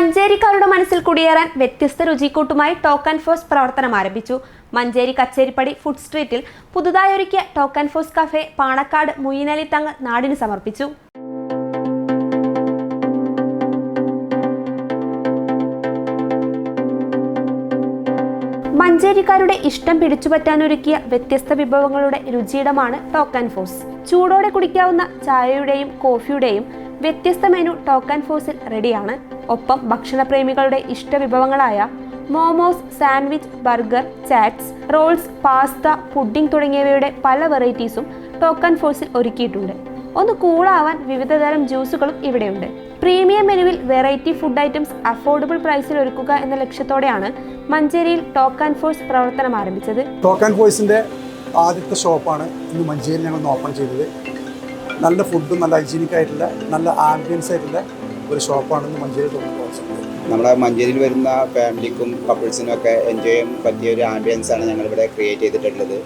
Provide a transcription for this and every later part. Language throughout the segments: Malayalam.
മഞ്ചേരിക്കാരുടെ മനസ്സിൽ കുടിയേറാൻ വ്യത്യസ്ത രുചിക്കൂട്ടുമായി ടോക്കൻ ഫോഴ്സ് പ്രവർത്തനം ആരംഭിച്ചു. മഞ്ചേരി കച്ചേരിപ്പടി ഫുഡ് സ്ട്രീറ്റിൽ പുതുതായി ഒരുക്കിയ token force cafe Panakkad Muinali Thangal നാടിന് സമർപ്പിച്ചു. മഞ്ചേരിക്കാരുടെ ഇഷ്ടം പിടിച്ചുപറ്റാനൊരുക്കിയ വ്യത്യസ്ത വിഭവങ്ങളുടെ രുചിയിടമാണ് ടോക്കൻ ഫോഴ്സ്. ചൂടോടെ കുടിക്കാവുന്ന ചായയുടെയും കോഫിയുടെയും വ്യത്യസ്ത മെനു ടോക്കൻ ഫോസിൽ റെഡിയാണ്. ഒപ്പം ഭക്ഷണപ്രേമികളുടെ ഇഷ്ടവിഭവങ്ങളായ momos sandwich burger chaats rolls pasta pudding തുടങ്ങിയവയുടെ പല വെറൈറ്റീസും ടോക്കൻ ഫോസിൽ ഒരുക്കിയിട്ടുണ്ട്. ഒന്ന് കൂളാവാൻ വിവിധ തരം ജ്യൂസുകളും ഇവിടെയുണ്ട്. പ്രീമിയം മെനുവിൽ വെറൈറ്റി ഫുഡ് ഐറ്റംസ് അഫോർഡബിൾ പ്രൈസിൽ ഒരുക്കുക എന്ന ലക്ഷ്യത്തോടെയാണ് മഞ്ചേരിയിൽ ടോക്ക് ആൻഡ് ഫോഴ്സ് പ്രവർത്തനം ആരംഭിച്ചത്. ടോക്ക് ആൻഡ് ഫോഴ്സിന്റെ ആദ്യത്തെ ഷോപ്പാണ് ഇന്ന് മഞ്ചേരി ഞങ്ങൾ ഓപ്പൺ ചെയ്തത്. നല്ല ഫുഡും നല്ല ഹൈജീനിക് ആയിട്ടുള്ള നല്ല ആംബിയൻസ് ആയിട്ടുള്ള ഒരു ഷോപ്പാണെന്ന് മഞ്ചേരി തോന്നുന്നു നമ്മുടെ മഞ്ചേരിയിൽ വരുന്ന ഫാമിലിക്കും കപ്പിൾസിനും ഒക്കെ എൻജോയ് ചെയ്യാൻ പറ്റിയ ഒരു ആംബിയൻസ് ആണ് ഞങ്ങളിവിടെ ക്രിയേറ്റ് ചെയ്തിട്ടുള്ളത്.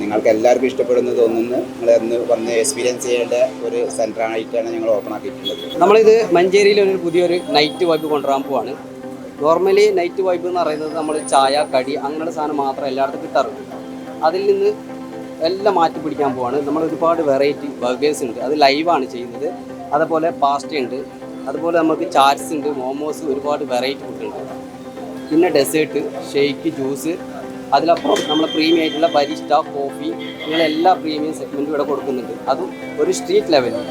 നിങ്ങൾക്ക് എല്ലാവർക്കും ഇഷ്ടപ്പെടുന്ന തോന്നുന്നു. നിങ്ങൾ അന്ന് വന്ന് എക്സ്പീരിയൻസ് ചെയ്യേണ്ട ഒരു സെന്റർ ആയിട്ടാണ് ഞങ്ങൾ ഓപ്പൺ ആക്കിയിട്ടുള്ളത്. നമ്മളിത് മഞ്ചേരിയിൽ ഒരു പുതിയൊരു നൈറ്റ് വൈബ് കൊണ്ടുവരാൻ പോവാണ്. നോർമലി നൈറ്റ് വൈബ് എന്ന് പറയുന്നത് നമ്മൾ ചായ കടി അങ്ങനെയുള്ള സാധനം മാത്രം എല്ലായിടത്തും കിട്ടാറുണ്ട്. അതിൽ നിന്ന് എല്ലാം മാറ്റി പിടിക്കാൻ പോവാണ്. നമ്മൾ ഒരുപാട് വെറൈറ്റി ബർഗേഴ്സ് ഉണ്ട്. അത് ലൈവാണ് ചെയ്യുന്നത്. അതുപോലെ പാസ്റ്റ ഉണ്ട്. അതുപോലെ നമുക്ക് ചാറ്റ്സ് ഉണ്ട്. മോമോസ് ഒരുപാട് വെറൈറ്റി ഫുഡ് ഉണ്ട്. പിന്നെ ഡെസേർട്ട് ഷേക്ക് ജ്യൂസ് അതിലപ്പുറം നമ്മൾ പ്രീമിയം ആയിട്ടുള്ള ബരിസ്റ്റ കോഫി ഇങ്ങനെ എല്ലാ പ്രീമിയം സെഗ്മെന്റും ഇവിടെ കൊടുക്കുന്നുണ്ട്. അതും ഒരു സ്ട്രീറ്റ് ലെവലിൽ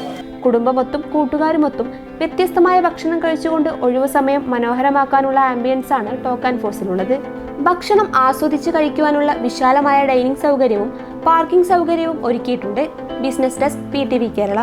കുടുംബമൊത്തും കൂട്ടുകാരുമൊത്തും വ്യത്യസ്തമായ ഭക്ഷണം കഴിച്ചുകൊണ്ട് ഒഴിവു സമയം മനോഹരമാക്കാനുള്ള ആംബിയൻസ് ആണ് ടോക്ക് ആൻഡ് ഫോഴ്സിലുള്ളത് ഭക്ഷണം ആസ്വദിച്ച് കഴിക്കുവാനുള്ള വിശാലമായ ഡൈനിങ് സൗകര്യവും പാർക്കിംഗ് സൗകര്യവും ഒരുക്കിയിട്ടുണ്ട്. Business desk P Kerala.